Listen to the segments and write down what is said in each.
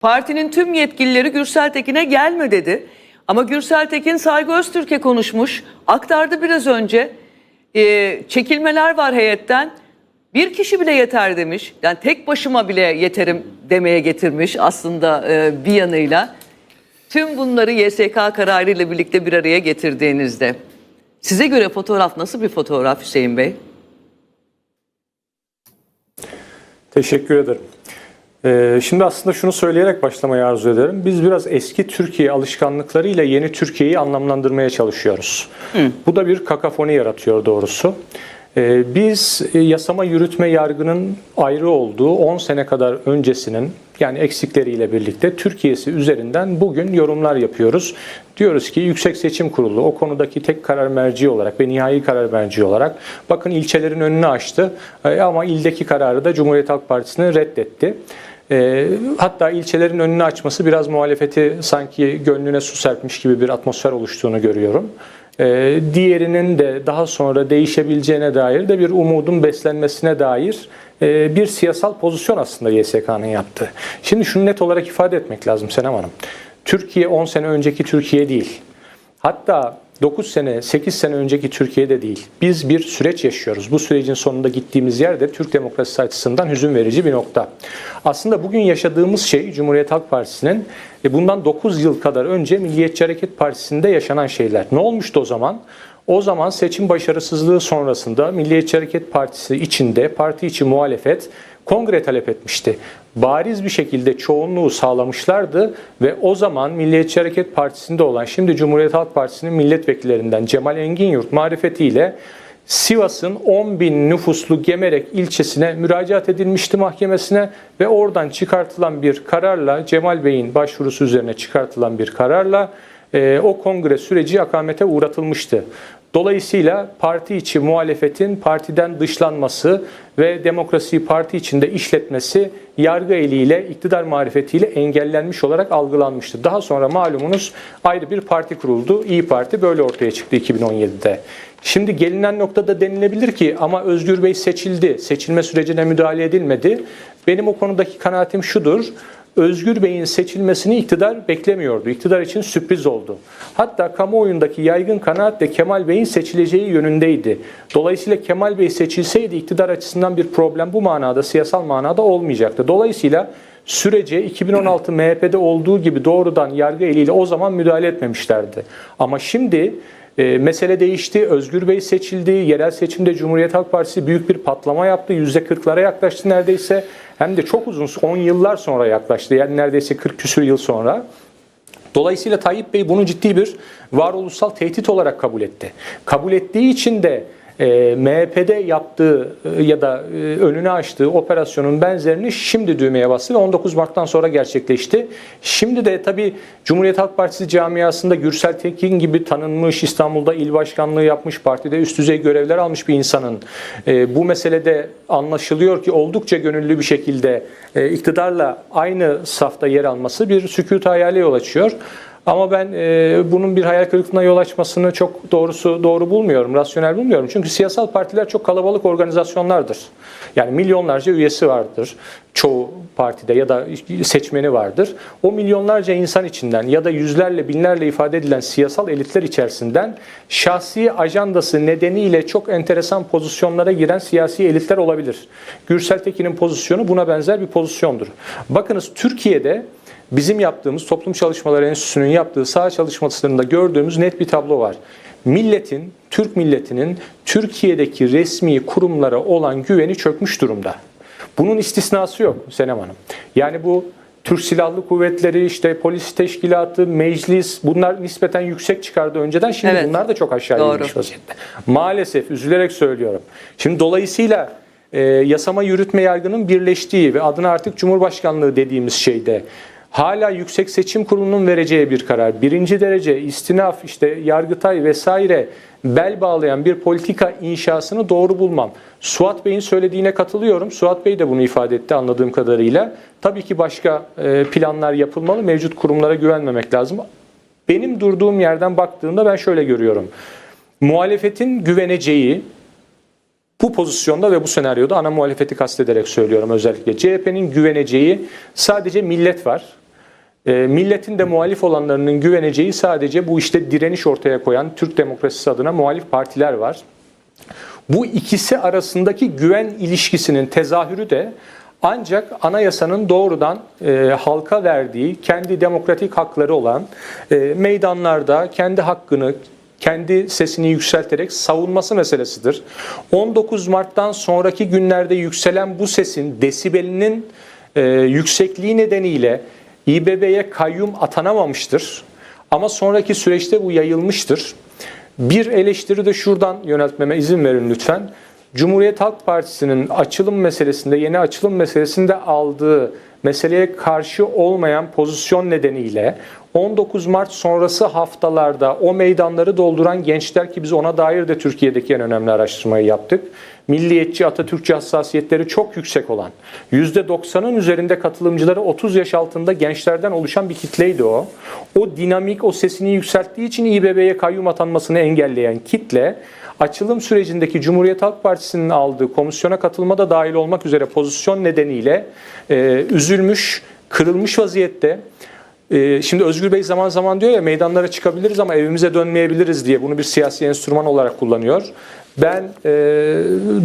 Partinin tüm yetkilileri Gürsel Tekin'e gelme dedi. Ama Gürsel Tekin Saygı Öztürk'e konuşmuş. Aktardı biraz önce. Ee, çekilmeler var heyetten. Bir kişi bile yeter demiş. Yani tek başıma bile yeterim demeye getirmiş aslında e, bir yanıyla. Tüm bunları YSK kararıyla birlikte bir araya getirdiğinizde. Size göre fotoğraf nasıl bir fotoğraf Hüseyin Bey? Teşekkür ederim. Ee, şimdi aslında şunu söyleyerek başlamayı arzu ederim. Biz biraz eski Türkiye alışkanlıklarıyla yeni Türkiye'yi anlamlandırmaya çalışıyoruz. Bu da bir kakafoni yaratıyor doğrusu. Ee, biz e, yasama yürütme yargının ayrı olduğu 10 sene kadar öncesinin yani eksikleriyle birlikte Türkiye'si üzerinden bugün yorumlar yapıyoruz. Diyoruz ki Yüksek Seçim Kurulu o konudaki tek karar merci olarak ve nihai karar merci olarak bakın ilçelerin önünü açtı e, ama ildeki kararı da Cumhuriyet Halk Partisi'ni reddetti. E, hatta ilçelerin önünü açması biraz muhalefeti sanki gönlüne su serpmiş gibi bir atmosfer oluştuğunu görüyorum. E, diğerinin de daha sonra değişebileceğine dair de bir umudun beslenmesine dair e, bir siyasal pozisyon aslında YSK'nın yaptığı. Şimdi şunu net olarak ifade etmek lazım Senem Hanım. Türkiye 10 sene önceki Türkiye değil. Hatta 9 sene, 8 sene önceki Türkiye'de değil. Biz bir süreç yaşıyoruz. Bu sürecin sonunda gittiğimiz yer de Türk demokrasisi açısından hüzün verici bir nokta. Aslında bugün yaşadığımız şey Cumhuriyet Halk Partisi'nin e, bundan 9 yıl kadar önce Milliyetçi Hareket Partisi'nde yaşanan şeyler. Ne olmuştu o zaman? O zaman seçim başarısızlığı sonrasında Milliyetçi Hareket Partisi içinde parti içi muhalefet kongre talep etmişti. Bariz bir şekilde çoğunluğu sağlamışlardı ve o zaman Milliyetçi Hareket Partisi'nde olan şimdi Cumhuriyet Halk Partisi'nin milletvekillerinden Cemal Enginyurt marifetiyle Sivas'ın 10 bin nüfuslu Gemerek ilçesine müracaat edilmişti mahkemesine ve oradan çıkartılan bir kararla Cemal Bey'in başvurusu üzerine çıkartılan bir kararla e, o kongre süreci akamete uğratılmıştı. Dolayısıyla parti içi muhalefetin partiden dışlanması ve demokrasiyi parti içinde işletmesi yargı eliyle, iktidar marifetiyle engellenmiş olarak algılanmıştı. Daha sonra malumunuz ayrı bir parti kuruldu. İyi Parti böyle ortaya çıktı 2017'de. Şimdi gelinen noktada denilebilir ki ama Özgür Bey seçildi, seçilme sürecine müdahale edilmedi. Benim o konudaki kanaatim şudur. Özgür Bey'in seçilmesini iktidar beklemiyordu. İktidar için sürpriz oldu. Hatta kamuoyundaki yaygın kanaat de Kemal Bey'in seçileceği yönündeydi. Dolayısıyla Kemal Bey seçilseydi iktidar açısından bir problem bu manada, siyasal manada olmayacaktı. Dolayısıyla sürece 2016 MHP'de olduğu gibi doğrudan yargı eliyle o zaman müdahale etmemişlerdi. Ama şimdi e, mesele değişti. Özgür Bey seçildi. Yerel seçimde Cumhuriyet Halk Partisi büyük bir patlama yaptı. %40'lara yaklaştı neredeyse. Hem de çok uzun 10 yıllar sonra yaklaştı. Yani neredeyse 40 küsür yıl sonra. Dolayısıyla Tayyip Bey bunu ciddi bir varoluşsal tehdit olarak kabul etti. Kabul ettiği için de e, MHP'de yaptığı e, ya da e, önünü açtığı operasyonun benzerini şimdi düğmeye bastı ve 19 Mart'tan sonra gerçekleşti. Şimdi de tabii Cumhuriyet Halk Partisi camiasında Gürsel Tekin gibi tanınmış, İstanbul'da il başkanlığı yapmış, partide üst düzey görevler almış bir insanın e, bu meselede anlaşılıyor ki oldukça gönüllü bir şekilde e, iktidarla aynı safta yer alması bir sükut hayale yol açıyor. Ama ben e, bunun bir hayal kırıklığına yol açmasını çok doğrusu doğru bulmuyorum, rasyonel bulmuyorum. Çünkü siyasal partiler çok kalabalık organizasyonlardır. Yani milyonlarca üyesi vardır çoğu partide ya da seçmeni vardır. O milyonlarca insan içinden ya da yüzlerle binlerle ifade edilen siyasal elitler içerisinden şahsi ajandası nedeniyle çok enteresan pozisyonlara giren siyasi elitler olabilir. Gürsel Tekin'in pozisyonu buna benzer bir pozisyondur. Bakınız Türkiye'de bizim yaptığımız Toplum Çalışmaları Enstitüsü'nün yaptığı saha çalışmalarında gördüğümüz net bir tablo var. Milletin, Türk milletinin Türkiye'deki resmi kurumlara olan güveni çökmüş durumda. Bunun istisnası yok Senem Hanım. Yani bu Türk Silahlı Kuvvetleri, işte polis teşkilatı, meclis bunlar nispeten yüksek çıkardı önceden. Şimdi Evet. bunlar da çok aşağı inmiş vaziyette. Maalesef üzülerek söylüyorum. Şimdi dolayısıyla e, yasama yürütme yargının birleştiği ve adına artık Cumhurbaşkanlığı dediğimiz şeyde hala Yüksek Seçim Kurulu'nun vereceği bir karar, birinci derece istinaf, işte Yargıtay vesaire bel bağlayan bir politika inşasını doğru bulmam. Suat Bey'in söylediğine katılıyorum. Suat Bey de bunu ifade etti anladığım kadarıyla. Tabii ki başka e, planlar yapılmalı. Mevcut kurumlara güvenmemek lazım. Benim durduğum yerden baktığımda ben şöyle görüyorum. Muhalefetin güveneceği, bu pozisyonda ve bu senaryoda ana muhalefeti kastederek söylüyorum özellikle. CHP'nin güveneceği sadece millet var. E, milletin de muhalif olanlarının güveneceği sadece bu işte direniş ortaya koyan Türk demokrasisi adına muhalif partiler var. Bu ikisi arasındaki güven ilişkisinin tezahürü de ancak anayasanın doğrudan e, halka verdiği kendi demokratik hakları olan e, meydanlarda kendi hakkını, kendi sesini yükselterek savunması meselesidir. 19 Mart'tan sonraki günlerde yükselen bu sesin desibelinin e, yüksekliği nedeniyle İBB'ye kayyum atanamamıştır. Ama sonraki süreçte bu yayılmıştır. Bir eleştiri de şuradan yöneltmeme izin verin lütfen. Cumhuriyet Halk Partisi'nin açılım meselesinde, yeni açılım meselesinde aldığı meseleye karşı olmayan pozisyon nedeniyle 19 Mart sonrası haftalarda o meydanları dolduran gençler ki biz ona dair de Türkiye'deki en önemli araştırmayı yaptık. Milliyetçi, Atatürkçü hassasiyetleri çok yüksek olan, %90'ın üzerinde katılımcıları 30 yaş altında gençlerden oluşan bir kitleydi o. O dinamik, o sesini yükselttiği için İBB'ye kayyum atanmasını engelleyen kitle, açılım sürecindeki Cumhuriyet Halk Partisi'nin aldığı komisyona katılmada dahil olmak üzere pozisyon nedeniyle e, üzülmüş, kırılmış vaziyette. Ee, Şimdi Özgür Bey zaman zaman diyor ya meydanlara çıkabiliriz ama evimize dönmeyebiliriz diye bunu bir siyasi enstrüman olarak kullanıyor. Ben e,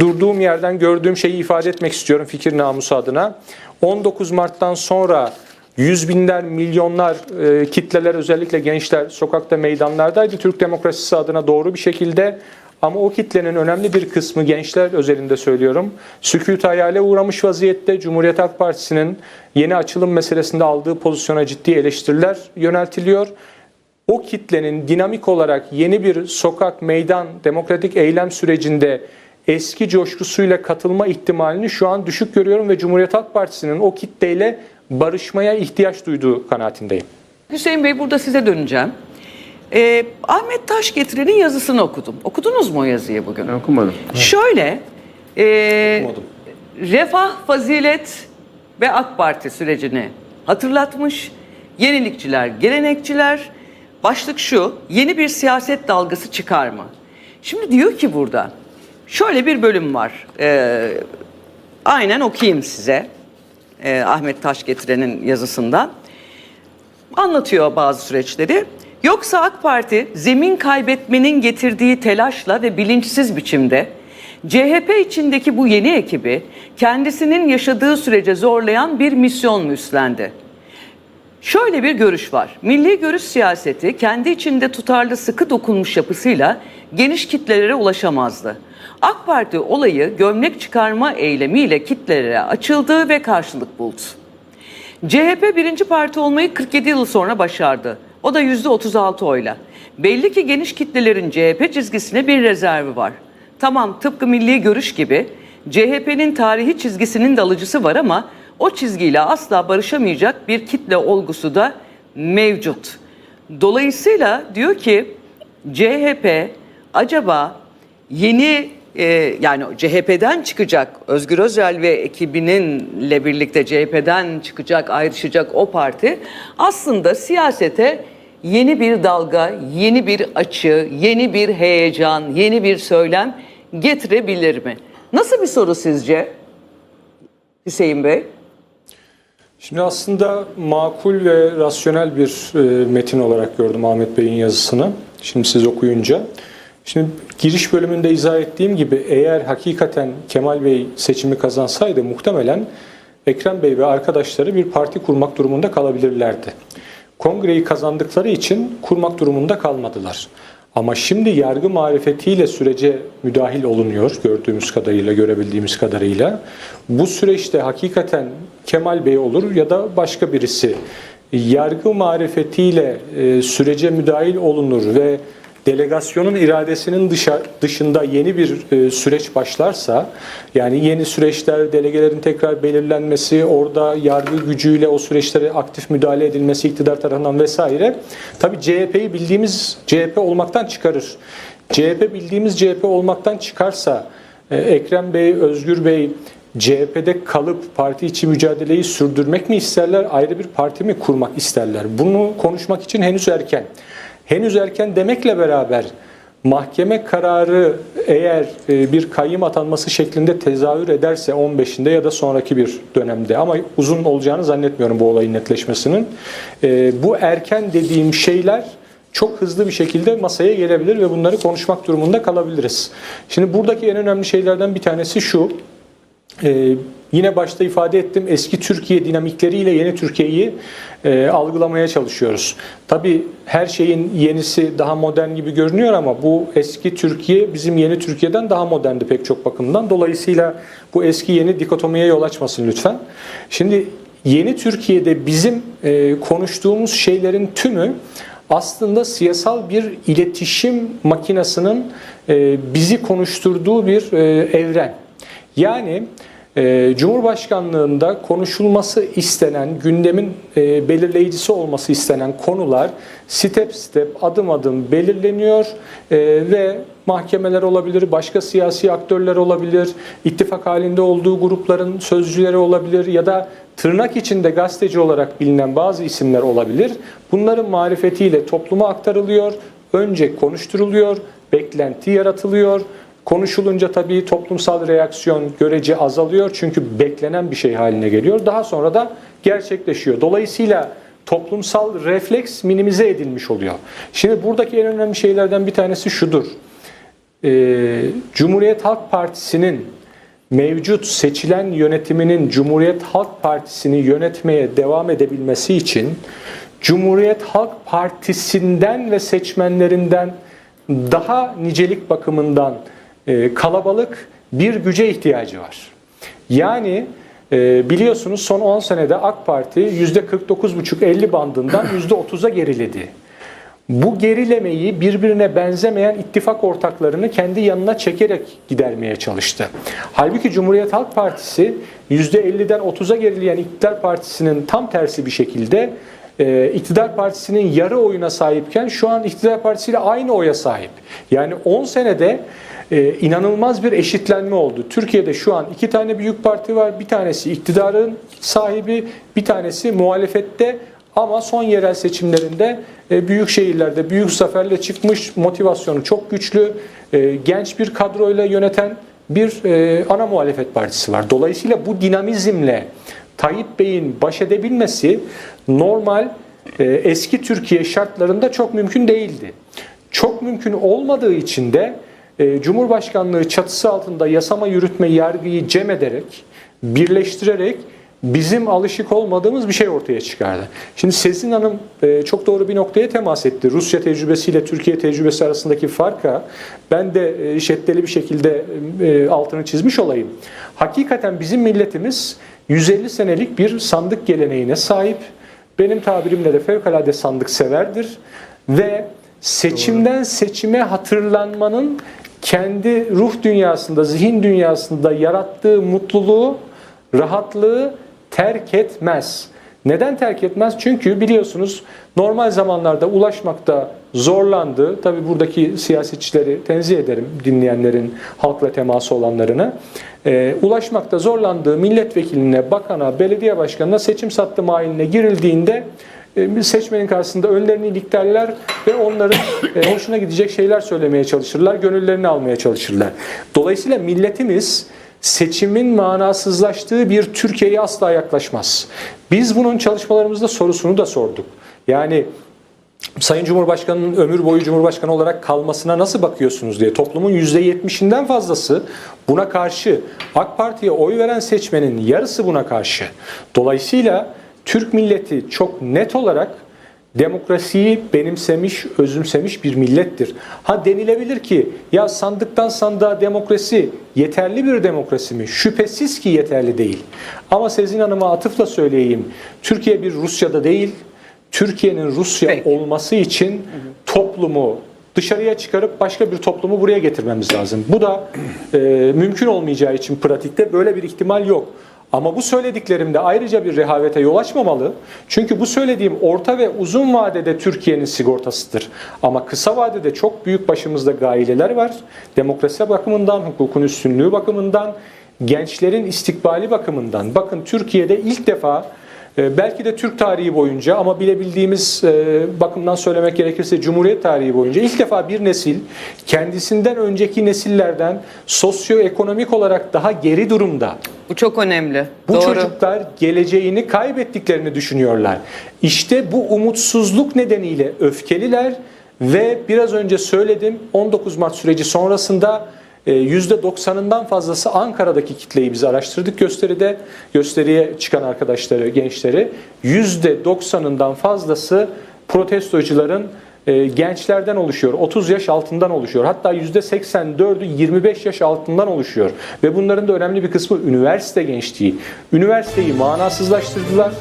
durduğum yerden gördüğüm şeyi ifade etmek istiyorum fikir namusu adına. 19 Mart'tan sonra yüz binler, milyonlar e, kitleler özellikle gençler sokakta meydanlardaydı. Türk demokrasisi adına doğru bir şekilde ama o kitlenin önemli bir kısmı gençler özelinde söylüyorum. Sükût hayale uğramış vaziyette Cumhuriyet Halk Partisi'nin yeni açılım meselesinde aldığı pozisyona ciddi eleştiriler yöneltiliyor. O kitlenin dinamik olarak yeni bir sokak, meydan, demokratik eylem sürecinde eski coşkusuyla katılma ihtimalini şu an düşük görüyorum ve Cumhuriyet Halk Partisi'nin o kitleyle barışmaya ihtiyaç duyduğu kanaatindeyim. Hüseyin Bey burada size döneceğim. Ee, Ahmet Taş Getiren'in yazısını okudum. Okudunuz mu o yazıyı bugün? Ben okumadım. Şöyle, e, Okumadım. refah, fazilet ve AK Parti sürecini hatırlatmış. Yenilikçiler, gelenekçiler. Başlık şu, yeni bir siyaset dalgası çıkar mı? Şimdi diyor ki burada, şöyle bir bölüm var. E, aynen okuyayım size. E, Ahmet Taş Getiren'in yazısından anlatıyor bazı süreçleri. Yoksa AK Parti zemin kaybetmenin getirdiği telaşla ve bilinçsiz biçimde CHP içindeki bu yeni ekibi kendisinin yaşadığı sürece zorlayan bir misyon mu üstlendi? Şöyle bir görüş var. Milli görüş siyaseti kendi içinde tutarlı sıkı dokunmuş yapısıyla geniş kitlelere ulaşamazdı. AK Parti olayı gömlek çıkarma eylemiyle kitlelere açıldı ve karşılık buldu. CHP birinci parti olmayı 47 yıl sonra başardı. O da yüzde 36 oyla. Belli ki geniş kitlelerin CHP çizgisine bir rezervi var. Tamam tıpkı milli görüş gibi CHP'nin tarihi çizgisinin de alıcısı var ama o çizgiyle asla barışamayacak bir kitle olgusu da mevcut. Dolayısıyla diyor ki CHP acaba yeni e, yani CHP'den çıkacak Özgür Özel ve ekibininle birlikte CHP'den çıkacak ayrışacak o parti aslında siyasete yeni bir dalga, yeni bir açı, yeni bir heyecan, yeni bir söylem getirebilir mi? Nasıl bir soru sizce Hüseyin Bey? Şimdi aslında makul ve rasyonel bir e, metin olarak gördüm Ahmet Bey'in yazısını. Şimdi siz okuyunca. Şimdi giriş bölümünde izah ettiğim gibi eğer hakikaten Kemal Bey seçimi kazansaydı muhtemelen Ekrem Bey ve arkadaşları bir parti kurmak durumunda kalabilirlerdi. Kongreyi kazandıkları için kurmak durumunda kalmadılar. Ama şimdi yargı marifetiyle sürece müdahil olunuyor gördüğümüz kadarıyla, görebildiğimiz kadarıyla. Bu süreçte hakikaten Kemal Bey olur ya da başka birisi yargı marifetiyle e, sürece müdahil olunur ve delegasyonun iradesinin dışa, dışında yeni bir e, süreç başlarsa yani yeni süreçler, delegelerin tekrar belirlenmesi, orada yargı gücüyle o süreçlere aktif müdahale edilmesi iktidar tarafından vesaire tabi CHP'yi bildiğimiz CHP olmaktan çıkarır. CHP bildiğimiz CHP olmaktan çıkarsa e, Ekrem Bey, Özgür Bey CHP'de kalıp parti içi mücadeleyi sürdürmek mi isterler, ayrı bir parti mi kurmak isterler? Bunu konuşmak için henüz erken. Henüz erken demekle beraber mahkeme kararı eğer e, bir kayyım atanması şeklinde tezahür ederse 15'inde ya da sonraki bir dönemde ama uzun olacağını zannetmiyorum bu olayın netleşmesinin. E, Bu erken dediğim şeyler çok hızlı bir şekilde masaya gelebilir ve bunları konuşmak durumunda kalabiliriz. Şimdi buradaki en önemli şeylerden bir tanesi şu. Yine başta ifade ettim eski Türkiye dinamikleriyle yeni Türkiye'yi e, algılamaya çalışıyoruz. Tabii her şeyin yenisi daha modern gibi görünüyor ama bu eski Türkiye bizim yeni Türkiye'den daha moderndi pek çok bakımdan. Dolayısıyla bu eski yeni dikotomiye yol açmasın lütfen. Şimdi yeni Türkiye'de bizim e, konuştuğumuz şeylerin tümü aslında siyasal bir iletişim makinasının e, bizi konuşturduğu bir e, evren. Yani e, Cumhurbaşkanlığında konuşulması istenen, gündemin e, belirleyicisi olması istenen konular step step, adım adım belirleniyor e, ve mahkemeler olabilir, başka siyasi aktörler olabilir, ittifak halinde olduğu grupların sözcüleri olabilir ya da tırnak içinde gazeteci olarak bilinen bazı isimler olabilir. Bunların marifetiyle topluma aktarılıyor, önce konuşturuluyor, beklenti yaratılıyor. Konuşulunca tabii toplumsal reaksiyon görece azalıyor çünkü beklenen bir şey haline geliyor. Daha sonra da gerçekleşiyor. Dolayısıyla toplumsal refleks minimize edilmiş oluyor. Şimdi buradaki en önemli şeylerden bir tanesi şudur. Ee, Cumhuriyet Halk Partisi'nin mevcut seçilen yönetiminin Cumhuriyet Halk Partisi'ni yönetmeye devam edebilmesi için Cumhuriyet Halk Partisi'nden ve seçmenlerinden daha nicelik bakımından e, kalabalık bir güce ihtiyacı var. Yani e, biliyorsunuz son 10 senede AK Parti %49,5-50 bandından %30'a geriledi. Bu gerilemeyi birbirine benzemeyen ittifak ortaklarını kendi yanına çekerek gidermeye çalıştı. Halbuki Cumhuriyet Halk Partisi %50'den 30'a gerileyen iktidar partisinin tam tersi bir şekilde e, iktidar partisinin yarı oyuna sahipken şu an iktidar partisiyle aynı oya sahip. Yani 10 senede e, inanılmaz bir eşitlenme oldu. Türkiye'de şu an iki tane büyük parti var. Bir tanesi iktidarın sahibi, bir tanesi muhalefette ama son yerel seçimlerinde e, büyük şehirlerde büyük zaferle çıkmış, motivasyonu çok güçlü, e, genç bir kadroyla yöneten bir e, ana muhalefet partisi var. Dolayısıyla bu dinamizmle Tayyip Bey'in baş edebilmesi normal e, eski Türkiye şartlarında çok mümkün değildi. Çok mümkün olmadığı için de e, Cumhurbaşkanlığı çatısı altında yasama yürütme yargıyı cem ederek, birleştirerek bizim alışık olmadığımız bir şey ortaya çıkardı. Şimdi Sezin Hanım e, çok doğru bir noktaya temas etti. Rusya tecrübesiyle Türkiye tecrübesi arasındaki farka ben de e, şeddeli bir şekilde e, altını çizmiş olayım. Hakikaten bizim milletimiz 150 senelik bir sandık geleneğine sahip. Benim tabirimle de fevkalade sandık severdir ve seçimden seçime hatırlanmanın kendi ruh dünyasında, zihin dünyasında yarattığı mutluluğu, rahatlığı terk etmez. Neden terk etmez? Çünkü biliyorsunuz normal zamanlarda ulaşmakta zorlandı. Tabi buradaki siyasetçileri tenzih ederim dinleyenlerin halkla teması olanlarını. Ee, ulaşmakta zorlandığı milletvekiline, bakana, belediye başkanına seçim sattım haline girildiğinde e, seçmenin karşısında önlerini iliklerler ve onların e, hoşuna gidecek şeyler söylemeye çalışırlar, gönüllerini almaya çalışırlar. Dolayısıyla milletimiz seçimin manasızlaştığı bir Türkiye'ye asla yaklaşmaz. Biz bunun çalışmalarımızda sorusunu da sorduk. Yani Sayın Cumhurbaşkanı'nın ömür boyu Cumhurbaşkanı olarak kalmasına nasıl bakıyorsunuz diye toplumun %70'inden fazlası buna karşı. AK Parti'ye oy veren seçmenin yarısı buna karşı. Dolayısıyla Türk milleti çok net olarak demokrasiyi benimsemiş, özümsemiş bir millettir. Ha denilebilir ki ya sandıktan sandığa demokrasi yeterli bir demokrasi mi? Şüphesiz ki yeterli değil. Ama Sezin Hanım'a atıfla söyleyeyim. Türkiye bir Rusya'da değil. Türkiye'nin Rusya Peki. olması için toplumu dışarıya çıkarıp başka bir toplumu buraya getirmemiz lazım. Bu da e, mümkün olmayacağı için pratikte böyle bir ihtimal yok. Ama bu söylediklerimde ayrıca bir rehavete yol açmamalı. Çünkü bu söylediğim orta ve uzun vadede Türkiye'nin sigortasıdır. Ama kısa vadede çok büyük başımızda gaileler var. Demokrasi bakımından, hukukun üstünlüğü bakımından, gençlerin istikbali bakımından. Bakın Türkiye'de ilk defa belki de Türk tarihi boyunca ama bilebildiğimiz e, bakımdan söylemek gerekirse Cumhuriyet tarihi boyunca ilk defa bir nesil kendisinden önceki nesillerden sosyoekonomik olarak daha geri durumda. Bu çok önemli. Bu Doğru. çocuklar geleceğini kaybettiklerini düşünüyorlar. İşte bu umutsuzluk nedeniyle öfkeliler ve biraz önce söyledim 19 Mart süreci sonrasında %90'ından fazlası Ankara'daki kitleyi biz araştırdık gösteride. Gösteriye çıkan arkadaşları, gençleri %90'ından fazlası protestocuların e, gençlerden oluşuyor. 30 yaş altından oluşuyor. Hatta %84'ü 25 yaş altından oluşuyor. Ve bunların da önemli bir kısmı üniversite gençliği. Üniversiteyi manasızlaştırdılar.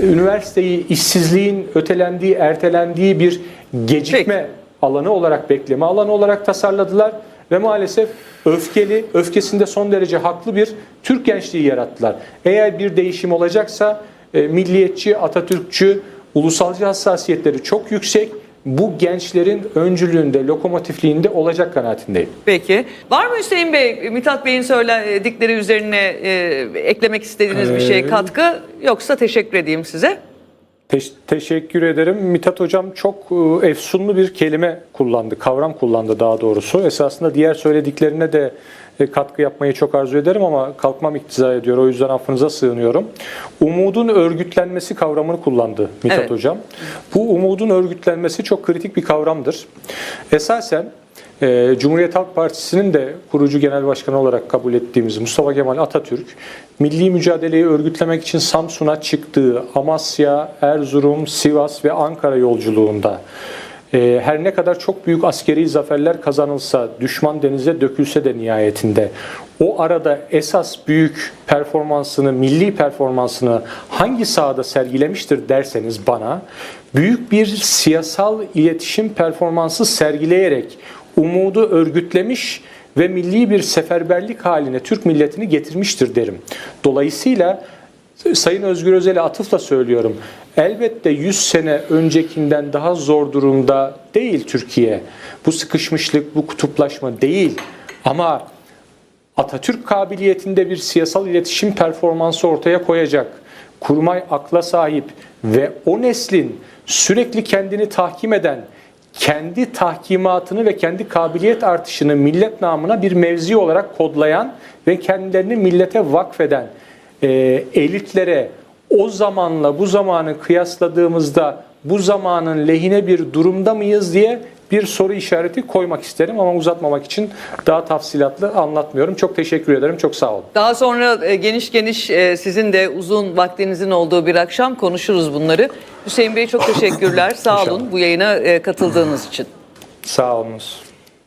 Üniversiteyi işsizliğin ötelendiği, ertelendiği bir gecikme Peki. alanı olarak, bekleme alanı olarak tasarladılar. Ve maalesef öfkeli, öfkesinde son derece haklı bir Türk gençliği yarattılar. Eğer bir değişim olacaksa e, milliyetçi, Atatürkçü, ulusalcı hassasiyetleri çok yüksek. Bu gençlerin öncülüğünde, lokomotifliğinde olacak kanaatindeyim. Peki. Var mı Hüseyin Bey, Mithat Bey'in söyledikleri üzerine e, eklemek istediğiniz bir şey, Ee, katkı? Yoksa teşekkür edeyim size. Teş- teşekkür ederim. Mithat Hocam çok e, efsunlu bir kelime kullandı, kavram kullandı daha doğrusu. Esasında diğer söylediklerine de e, katkı yapmayı çok arzu ederim ama kalkmam iktiza ediyor. O yüzden affınıza sığınıyorum. Umudun örgütlenmesi kavramını kullandı Mithat Evet. Hocam. Bu umudun örgütlenmesi çok kritik bir kavramdır. Esasen e, Cumhuriyet Halk Partisi'nin de kurucu genel başkanı olarak kabul ettiğimiz Mustafa Kemal Atatürk, milli mücadeleyi örgütlemek için Samsun'a çıktığı Amasya, Erzurum, Sivas ve Ankara yolculuğunda e, her ne kadar çok büyük askeri zaferler kazanılsa, düşman denize dökülse de nihayetinde o arada esas büyük performansını, milli performansını hangi sahada sergilemiştir derseniz bana, büyük bir siyasal iletişim performansı sergileyerek umudu örgütlemiş ve milli bir seferberlik haline Türk milletini getirmiştir derim. Dolayısıyla Sayın Özgür Özel'e atıfla söylüyorum. Elbette 100 sene öncekinden daha zor durumda değil Türkiye. Bu sıkışmışlık, bu kutuplaşma değil. Ama Atatürk kabiliyetinde bir siyasal iletişim performansı ortaya koyacak. Kurmay akla sahip ve o neslin sürekli kendini tahkim eden, kendi tahkimatını ve kendi kabiliyet artışını millet namına bir mevzi olarak kodlayan ve kendilerini millete vakfeden e, elitlere o zamanla bu zamanı kıyasladığımızda bu zamanın lehine bir durumda mıyız diye bir soru işareti koymak isterim ama uzatmamak için daha tafsilatlı anlatmıyorum. Çok teşekkür ederim. Çok sağ olun. Daha sonra e, geniş geniş e, sizin de uzun vaktinizin olduğu bir akşam konuşuruz bunları. Hüseyin Bey çok teşekkürler. Sağ olun bu yayına e, katıldığınız için. Sağ olunuz.